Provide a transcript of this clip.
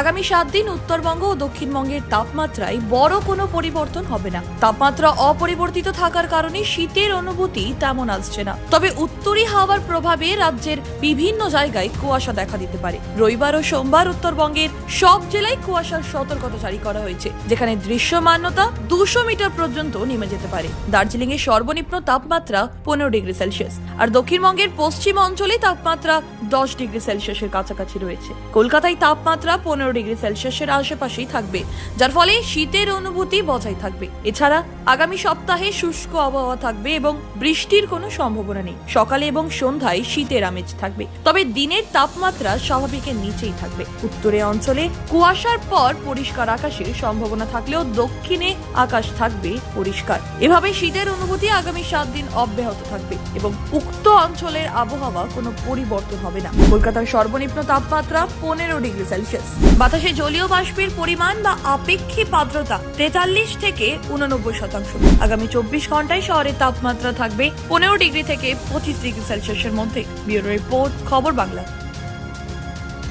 আগামী সাত দিন উত্তরবঙ্গ ও দক্ষিণবঙ্গের তাপমাত্রায় বড় কোনো পরিবর্তন হবে না। তাপমাত্রা অপরিবর্তিত থাকার কারণে শীতের অনুভূতি তেমন আসছে না। তবে উত্তরী হাওয়ার প্রভাবে রাজ্যের বিভিন্ন জায়গায় কুয়াশা দেখা দিতে পারে। রবিবার ও সোমবার উত্তরবঙ্গের সব জেলায় কুয়াশার সতর্কতা জারি করা হয়েছে, যেখানে দৃশ্যমানতা দুশো মিটার পর্যন্ত নেমে যেতে পারে। দার্জিলিং এর সর্বনিম্ন তাপমাত্রা পনেরো ডিগ্রি সেলসিয়াস, আর দক্ষিণবঙ্গের পশ্চিম অঞ্চলে তাপমাত্রা দশ ডিগ্রি সেলসিয়াসের কাছাকাছি রয়েছে। কলকাতায় তাপমাত্রা পনেরো ডিগ্রি সেলসিয়াসের আশেপাশেই থাকবে, যার ফলে শীতের অনুভূতি বজায় থাকবে। এছাড়া আগামী সপ্তাহে শুষ্ক আবহাওয়া থাকবে এবং বৃষ্টির কোনো সম্ভাবনা নেই। সকালে এবং সন্ধ্যায় শীতের আমেজ থাকবে, তবে দিনের তাপমাত্রা স্বাভাবিকের নিচেই থাকবে। উত্তরে অঞ্চলে কুয়াশার পর পরিষ্কার আকাশের সম্ভাবনা থাকলেও দক্ষিণে আকাশ থাকবে পরিষ্কার। এভাবে শীতের অনুভূতি আগামী সাত দিন অব্যাহত থাকবে এবং উক্ত অঞ্চলের আবহাওয়া কোনো পরিবর্তন হবে না। কলকাতার সর্বনিম্ন তাপমাত্রা পনেরো ডিগ্রি সেলসিয়াস। বাতাসে জলীয় বাষ্পের পরিমাণ বা আপেক্ষিক আর্দ্রতা তেতাল্লিশ থেকে উননব্বই শতাংশ। আগামী চব্বিশ ঘন্টায় শহরের তাপমাত্রা থাকবে পনেরো ডিগ্রি থেকে পঁচিশ ডিগ্রি সেলসিয়াসের মধ্যে। ব্যুরো রিপোর্ট, খবর বাংলা।